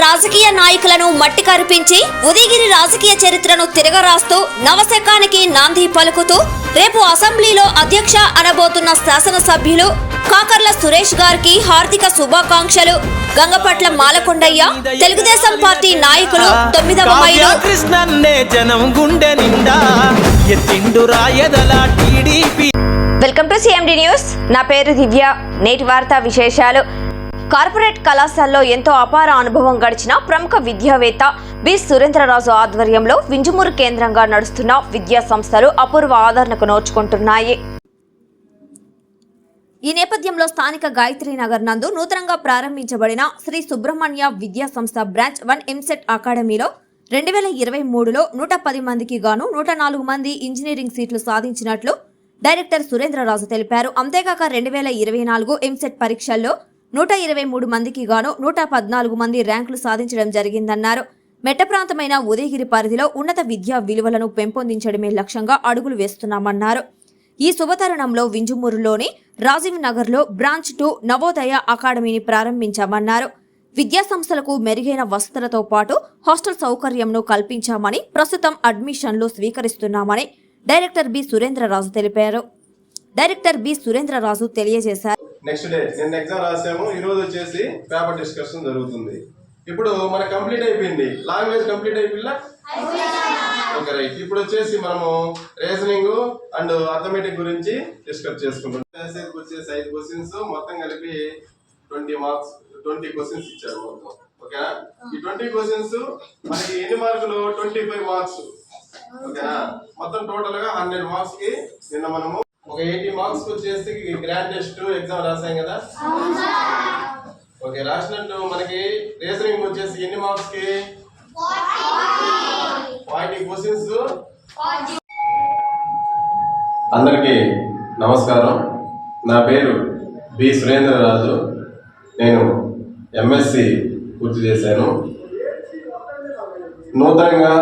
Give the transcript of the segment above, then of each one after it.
రాజకీయ నాయకులను మట్టి కరిపించి ఉదయగిరి రాజకీయ చరిత్రను తిరగరాస్తూ నవశకానికి నాంది పలుకుతూ రేపు అసెంబ్లీలో అధ్యక్ష అనబోతున్న శాసనసభ్యులు కాకర్ల సురేష్ గారికి హార్దిక శుభాకాంక్షలు. గంగపట్ల మాలకొండయ్య తెలుగుదేశం పార్టీ నాయకులు తొమ్మిదవ మైలు. కృష్ణన్నే జనం గుండె నిండా ఎత్తిండు రాయదల TDP. Welcome to CMD news. నా పేరు దివ్య. నేటి వార్తా విశేషాలు. కార్పొరేట్ కళాశాలలో ఎంతో అపార అనుభవం గడిచిన ప్రముఖ విద్యావేత్త బి. సురేంద్రరాజు ఆధ్వర్యంలో వింజమూరు కేంద్రంగా నడుస్తున్న విద్యా సంస్థలు అపూర్వ ఆదరణకు నోచుకుంటున్నాయి. ఈ నేపథ్యంలో స్థానిక గాయత్రి నగర్ నందు నూతనంగా ప్రారంభించబడిన శ్రీ సుబ్రహ్మణ్య విద్యా సంస్థ బ్రాంచ్ వన్ ఎంసెట్ అకాడమీలో రెండు వేల ఇరవై మూడులో నూట పది మందికి గాను నూట నాలుగు మంది ఇంజనీరింగ్ సీట్లు సాధించినట్లు డైరెక్టర్ సురేంద్రరాజు తెలిపారు. అంతేకాక రెండు వేల ఇరవై నాలుగు ఎంసెట్ పరీక్షల్లో నూట ఇరవై మూడు మందికి గాను నూట పద్నాలుగు మంది ర్యాంకులు సాధించడం జరిగిందన్నారు. మెట్ట ప్రాంతమైన ఉదయగిరి పరిధిలో ఉన్నత విద్యా విలువలను పెంపొందించడమే లక్ష్యంగా అడుగులు వేస్తున్నామన్నారు. ఈ శుభతరుణంలో వింజుమూరులోని రాజీవ్ నగర్లో బ్రాంచ్ టూ నవోదయ అకాడమీని ప్రారంభించామన్నారు. విద్యా సంస్థలకు మెరుగైన వసతులతో పాటు హాస్టల్ సౌకర్యంను కల్పించామని ప్రస్తుతం అడ్మిషన్లు స్వీకరిస్తున్నామని డైరెక్టర్ బి సురేంద్రరాజు తెలిపారు. డైరెక్టర్ బి సురేంద్రరాజు తెలియజేశారు. నెక్స్ట్ డే నిన్న ఎగ్జామ్ రాసాము ఈ రోజు వచ్చేసి పేపర్ డిస్కషన్ జరుగుతుంది. ఇప్పుడు మనకు కంప్లీట్ అయిపోయింది. లాంగ్వేజ్ కంప్లీట్ అయిపోయిందా? ఓకే రైట్ ఇప్పుడు వచ్చేసి మనము రీజనింగ్ అండ్ అథమెటిక్ గురించి డిస్కస్ చేసుకుంటాం వచ్చేసి ఐదు క్వశ్చన్స్ మొత్తం కలిపి ట్వంటీ మార్క్స్ ట్వంటీ క్వశ్చన్స్ ఇచ్చారు మొత్తం. ఓకేనా ఈ ట్వంటీ క్వశ్చన్స్ మనకి ఎన్ని మార్కులు? ట్వంటీ ఫైవ్ మార్క్స్ ఓకేనా మొత్తం టోటల్గా హండ్రెడ్ మార్క్స్కి నిన్న మనము ఒక ఎయిటీ మార్క్స్ వచ్చేసి గ్రాండ్ టెస్ట్ ఎగ్జామ్ రాసాం కదా? ఓకే రాసినట్టు మనకి రీజనింగ్ వచ్చేసి ఎన్ని మార్క్స్కి ఫార్టీ క్వశ్చన్స్ అందరికీ నమస్కారం. నా పేరు బి. సురేంద్రరాజు. నేను ఎంఎస్సి పూర్తి చేశాను. నూతనంగా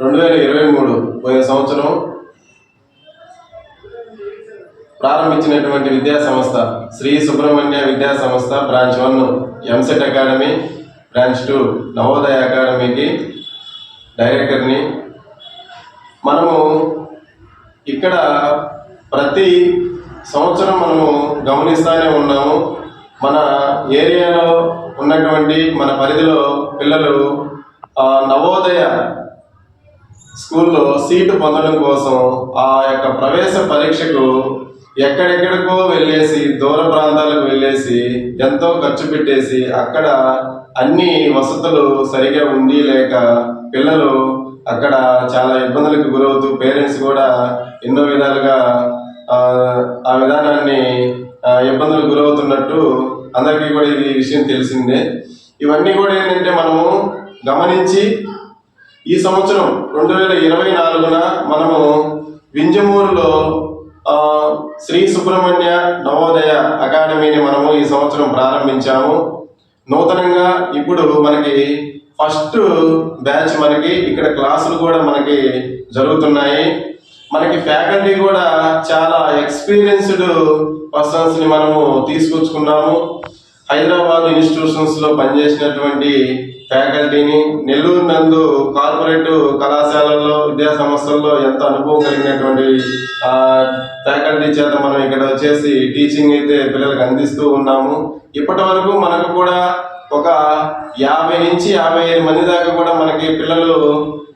రెండు వేల ఇరవై మూడు పోయిన సంవత్సరం ప్రారంభించినటువంటి విద్యా సంస్థ శ్రీ సుబ్రహ్మణ్య విద్యా సంస్థ branch one EAMCET academy branch two Navodaya అకాడమీకి డైరెక్టర్ని. మనము ఇక్కడ ప్రతి సంవత్సరం మనము గమనిస్తూనే ఉన్నాము. మన ఏరియాలో ఉన్నటువంటి మన పరిధిలో పిల్లలు ఆ, నవోదయ స్కూల్లో సీటు పొందడం కోసం ఆ యొక్క ప్రవేశ పరీక్షకు ఎక్కడెక్కడికో వెళ్ళేసి దూర ప్రాంతాలకు వెళ్ళేసి ఎంతో ఖర్చు పెట్టేసి అక్కడ అన్ని వసతులు సరిగా ఉండి లేక పిల్లలు అక్కడ చాలా ఇబ్బందులకు గురవుతూ పేరెంట్స్ కూడా ఎన్నో విధాలుగా ఆ, విధానాన్ని ఇబ్బందులకు గురవుతున్నట్టు అందరికీ కూడా ఈ విషయం తెలిసిందే. ఇవన్నీ కూడా ఏంటంటే మనము గమనించి ఈ సంవత్సరం రెండు వేల ఇరవై నాలుగున మనము వింజమూరులో శ్రీ సుబ్రహ్మణ్య నవోదయ అకాడమీని మనము ఈ సంవత్సరం ప్రారంభించాము. నూతనంగా ఇప్పుడు మనకి ఫస్ట్ బ్యాచ్ మనకి ఇక్కడ క్లాసులు కూడా మనకి జరుగుతున్నాయి. మనకి ఫ్యాకల్టీ కూడా చాలా ఎక్స్పీరియన్స్డ్ పర్సన్స్ని మనము తీసుకొచ్చుకున్నాము. హైదరాబాద్ ఇన్స్టిట్యూషన్స్లో పనిచేసినటువంటి ఫ్యాకల్టీని నెల్లూరు నందు కార్పొరేట్ కళాశాలల్లో విద్యా సంస్థల్లో ఎంత అనుభవం కలిగినటువంటి ఫ్యాకల్టీ చేత మనం ఇక్కడ వచ్చేసి టీచింగ్ అయితే పిల్లలకు అందిస్తూ ఉన్నాము. ఇప్పటి వరకు మనకు కూడా ఒక యాభై నుంచి యాభై ఐదు మంది దాకా కూడా మనకి పిల్లలు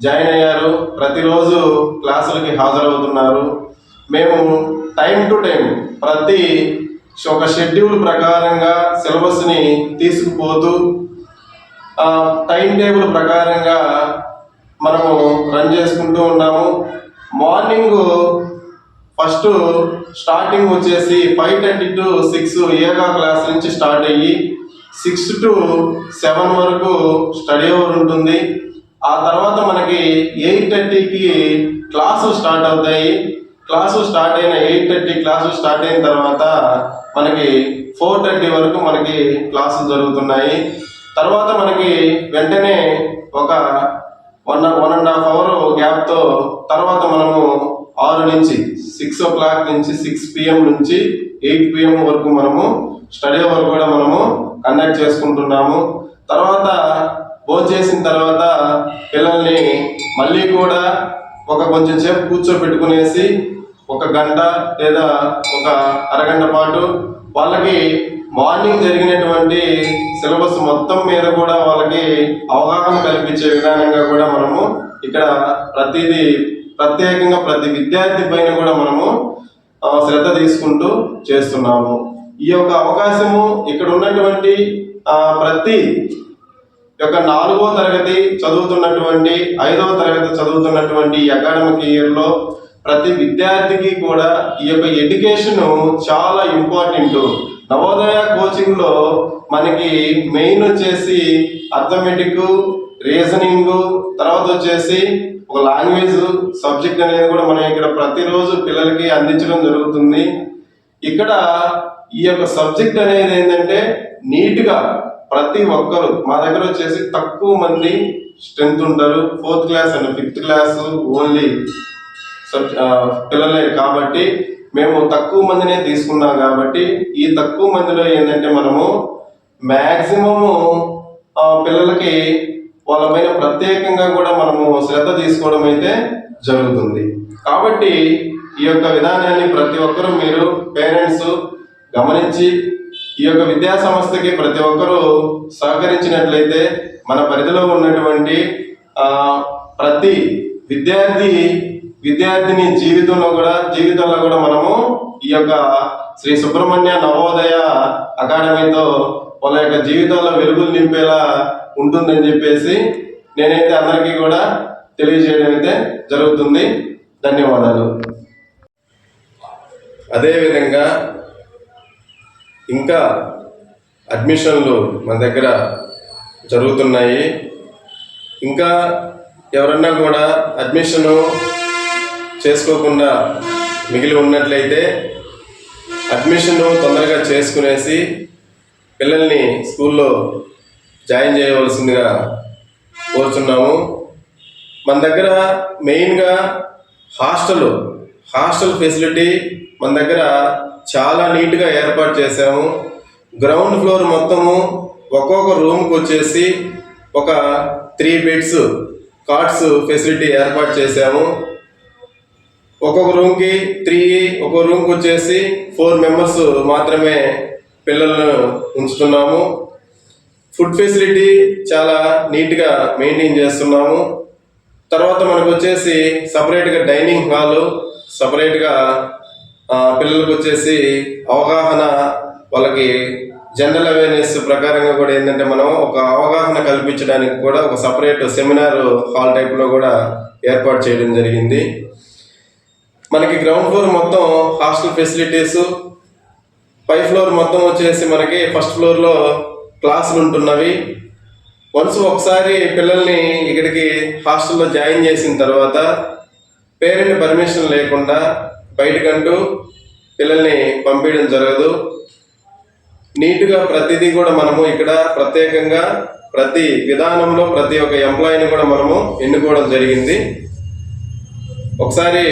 జాయిన్ అయ్యారు. ప్రతిరోజు క్లాసులకి హాజరవుతున్నారు. మేము టైం టు టైం ప్రతి ఒక షెడ్యూల్ ప్రకారంగా సిలబస్ని తీసుకుపోతూ టైం టేబుల్ ప్రకారంగా మనము రన్ చేసుకుంటూ ఉన్నాము. మార్నింగ్ ఫస్ట్ స్టార్టింగ్ వచ్చేసి five thirty to six yoga class నుంచి స్టార్ట్ అయ్యి సిక్స్ టు సెవెన్ వరకు స్టడీ అవర్ ఉంటుంది. ఆ తర్వాత మనకి ఎయిట్ థర్టీకి క్లాసు స్టార్ట్ అవుతాయి. క్లాసు స్టార్ట్ అయిన ఎయిట్ థర్టీ క్లాసు స్టార్ట్ అయిన తర్వాత మనకి ఫోర్ థర్టీ వరకు మనకి క్లాసులు జరుగుతున్నాయి. తర్వాత మనకి వెంటనే ఒక one one and half hour గ్యాప్తో తర్వాత మనము ఆరు నుంచి సిక్స్ ఓ క్లాక్ నుంచి సిక్స్ పిఎం నుంచి ఎయిట్ పిఎం వరకు మనము స్టడీ అవర్ కూడా మనము కండక్ట్ చేసుకుంటున్నాము. తర్వాత భోజనం చేసిన తర్వాత పిల్లల్ని మళ్ళీ కూడా ఒక కొంచెం సేపు కూర్చోబెట్టుకునేసి ఒక గంట లేదా ఒక అరగంట పాటు వాళ్ళకి మార్నింగ్ జరిగినటువంటి సిలబస్ మొత్తం మీద కూడా వాళ్ళకి అవగాహన కల్పించే విధానంగా కూడా మనము ఇక్కడ ప్రతిదీ ప్రత్యేకంగా ప్రతి విద్యార్థి పైన కూడా మనము శ్రద్ధ తీసుకుంటూ చేస్తున్నాము. ఈ యొక్క అవకాశము ఇక్కడ ఉన్నటువంటి ప్రతి యొక్క నాలుగో తరగతి చదువుతున్నటువంటి ఐదవ తరగతి చదువుతున్నటువంటి అకాడమిక్ ఇయర్లో ప్రతి విద్యార్థికి కూడా ఈ యొక్క ఎడ్యుకేషన్ చాలా ఇంపార్టెంట్. నవోదయ కోచింగ్లో మనకి మెయిన్ వచ్చేసి అర్థమెటిక్ రీజనింగ్ తర్వాత వచ్చేసి ఒక లాంగ్వేజ్ సబ్జెక్ట్ అనేది కూడా మనం ఇక్కడ ప్రతిరోజు పిల్లలకి అందించడం జరుగుతుంది. ఇక్కడ ఈ యొక్క సబ్జెక్ట్ అనేది ఏంటంటే నీట్గా ప్రతి ఒక్కరు మా దగ్గర వచ్చేసి తక్కువ మంది స్ట్రెంత్ ఉంటారు. Fourth class and fifth class only. పిల్లలే. కాబట్టి మేము తక్కువ మందినే తీసుకున్నాం కాబట్టి ఈ తక్కువ మందిలో ఏంటంటే మనము మ్యాక్సిమము పిల్లలకి వాళ్ళ పైన ప్రత్యేకంగా కూడా మనము శ్రద్ధ తీసుకోవడం అయితే జరుగుతుంది. కాబట్టి ఈ యొక్క విధానాన్ని ప్రతి ఒక్కరూ మీరు పేరెంట్స్ గమనించి ఈ యొక్క విద్యా సంస్థకి ప్రతి ఒక్కరూ సహకరించినట్లయితే మన పరిధిలో ఉన్నటువంటి ప్రతి విద్యార్థి విద్యార్థిని జీవితంలో కూడా జీవితంలో కూడా మనము ఈ యొక్క శ్రీ సుబ్రహ్మణ్య నవోదయ అకాడమీతో వాళ్ళ యొక్క జీవితాల్లో వెలుగులు నింపేలా ఉంటుందని చెప్పేసి నేనైతే అందరికీ కూడా తెలియజేయడం అయితే జరుగుతుంది. ధన్యవాదాలు. అదేవిధంగా ఇంకా అడ్మిషన్లు మన దగ్గర జరుగుతున్నాయి. ఇంకా ఎవరన్నా కూడా అడ్మిషను చేసుకోకుండా మిగిలి ఉన్నట్లయితే అడ్మిషన్ తొందరగా చేసుకునేసి పిల్లల్ని స్కూల్లో జాయిన్ చేయవలసిందిగా కోరుచున్నాము. మన దగ్గర మెయిన్గా హాస్టల్ హాస్టల్ ఫెసిలిటీ మన దగ్గర చాలా నీట్గా ఏర్పాటు చేశాము. గ్రౌండ్ ఫ్లోర్ మొత్తము ఒక్కొక్క రూమ్కి వచ్చేసి ఒక త్రీ బెడ్స్ కాట్స్ ఫెసిలిటీ ఏర్పాటు చేశాము. ఒక్కొక్క రూమ్కి త్రీ ఒక్కొక్క రూమ్కి వచ్చేసి ఫోర్ మెంబర్స్ మాత్రమే పిల్లలను ఉంచుతున్నాము. ఫుడ్ ఫెసిలిటీ చాలా నీట్గా మెయింటైన్ చేస్తున్నాము. తర్వాత మనకు వచ్చేసి సపరేట్గా డైనింగ్ హాలు సపరేట్గా పిల్లలకు వచ్చేసి అవగాహన వాళ్ళకి జనరల్ అవేర్నెస్ ప్రకారంగా కూడా ఏంటంటే మనం ఒక అవగాహన కల్పించడానికి కూడా ఒక సపరేట్ సెమినార్ హాల్ టైప్లో కూడా ఏర్పాటు చేయడం జరిగింది. మనకి గ్రౌండ్ ఫ్లోర్ మొత్తం హాస్టల్ ఫెసిలిటీస్ పై ఫ్లోర్ మొత్తం వచ్చేసి మనకి ఫస్ట్ ఫ్లోర్లో క్లాసులు ఉంటున్నవి. వన్స్ ఒకసారి పిల్లల్ని ఇక్కడికి హాస్టల్లో జాయిన్ చేసిన తర్వాత పేరెంట్ పర్మిషన్ లేకుండా బయటకంటూ పిల్లల్ని పంపించడం జరగదు. నీట్గా ప్రతిదీ కూడా మనము ఇక్కడ ప్రత్యేకంగా ప్రతి విధానంలో ప్రతి ఒక్క ఎంప్లాయీని కూడా మనము ఎన్నుకోవడం జరిగింది. ఒకసారి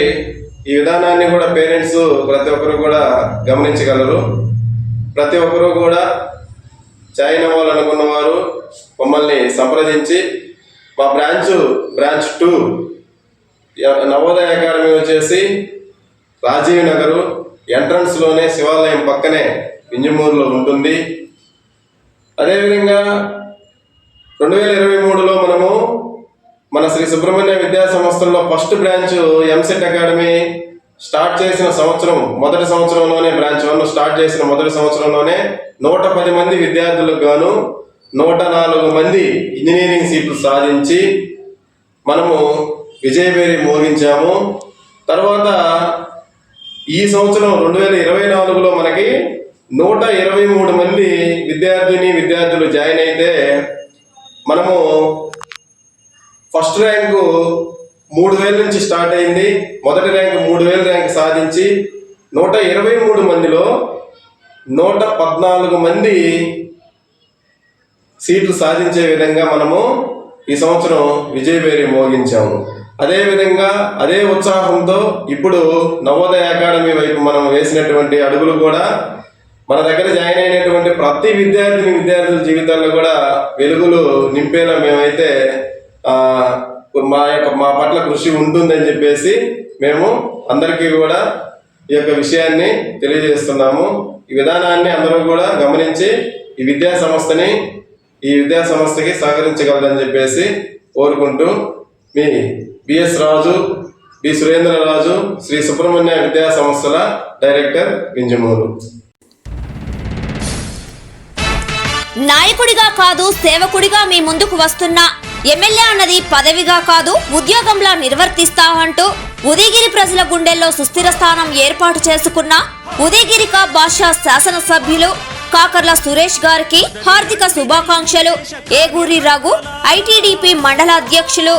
ఈ విధానాన్ని కూడా పేరెంట్స్ ప్రతి ఒక్కరు కూడా గమనించగలరు. ప్రతి ఒక్కరూ కూడా జాయిన్ అవ్వాలనుకున్న వారు మమ్మల్ని సంప్రదించి మా branch branch two Navodaya academy వచ్చేసి రాజీవ్ నగరు ఎంట్రన్స్లోనే శివాలయం పక్కనే వింజమూరులో ఉంటుంది. అదేవిధంగా రెండు వేల ఇరవై మూడులో మనము మన శ్రీ సుబ్రహ్మణ్య విద్యా సంస్థల్లో first branch EAMCET academy start చేసిన సంవత్సరం మొదటి సంవత్సరంలోనే బ్రాంచ్ వన్ స్టార్ట్ చేసిన మొదటి సంవత్సరంలోనే నూట పది మంది విద్యార్థులకు గాను నూట నాలుగు మంది ఇంజనీరింగ్ సీట్లు సాధించి మనము విజయవేరి మోగించాము. తర్వాత ఈ సంవత్సరం రెండు వేల ఇరవై నాలుగులో మనకి నూట ఇరవై మూడు మంది విద్యార్థిని విద్యార్థులు జాయిన్ అయితే మనము ఫస్ట్ ర్యాంకు మూడు వేల నుంచి స్టార్ట్ అయింది. మొదటి ర్యాంక్ మూడు వేల ర్యాంక్ సాధించి నూట ఇరవై మూడు మందిలో నూట పద్నాలుగు మంది సీట్లు సాధించే విధంగా మనము ఈ సంవత్సరం విజయభేరి మోగించాము. అదే విధంగా అదే ఉత్సాహంతో ఇప్పుడు నవోదయ అకాడమీ వైపు మనం వేసినటువంటి అడుగులు కూడా మన దగ్గర జాయిన్ అయినటువంటి ప్రతి విద్యార్థిని విద్యార్థుల జీవితాల్లో కూడా వెలుగులు నింపేలా మేమైతే మా యొక్క మా పట్ల కృషి ఉంటుందని చెప్పేసి మేము అందరికీ కూడా ఈ యొక్క విషయాన్ని తెలియజేస్తున్నాము. ఈ విధానాన్ని అందరూ కూడా గమనించి ఈ విద్యా సంస్థని ఈ విద్యా సంస్థకి సహకరించగలరని చెప్పేసి కోరుకుంటూ మీ బిఎస్ రాజు బి సురేంద్రరాజు శ్రీ సుబ్రహ్మణ్య విద్యా సంస్థల డైరెక్టర్ వింజమూరు. నాయకుడిగా కాదు సేవకుడిగా మీ ముందుకు వస్తున్న ఎమ్మెల్యే అన్నది పదవిగా కాదు ఉద్యోగంలా నిర్వర్తిస్తా అంటూ ఉదయగిరి ప్రజల గుండెల్లో సుస్థిర స్థానం ఏర్పాటు చేసుకున్న ఉదయగిరిక భాషా శాసనసభ్యులు కాకర్ల సురేష్ గారికి హార్దిక శుభాకాంక్షలు. ఏగూరి రఘు ఐటీడీపీ మండల అధ్యక్షులు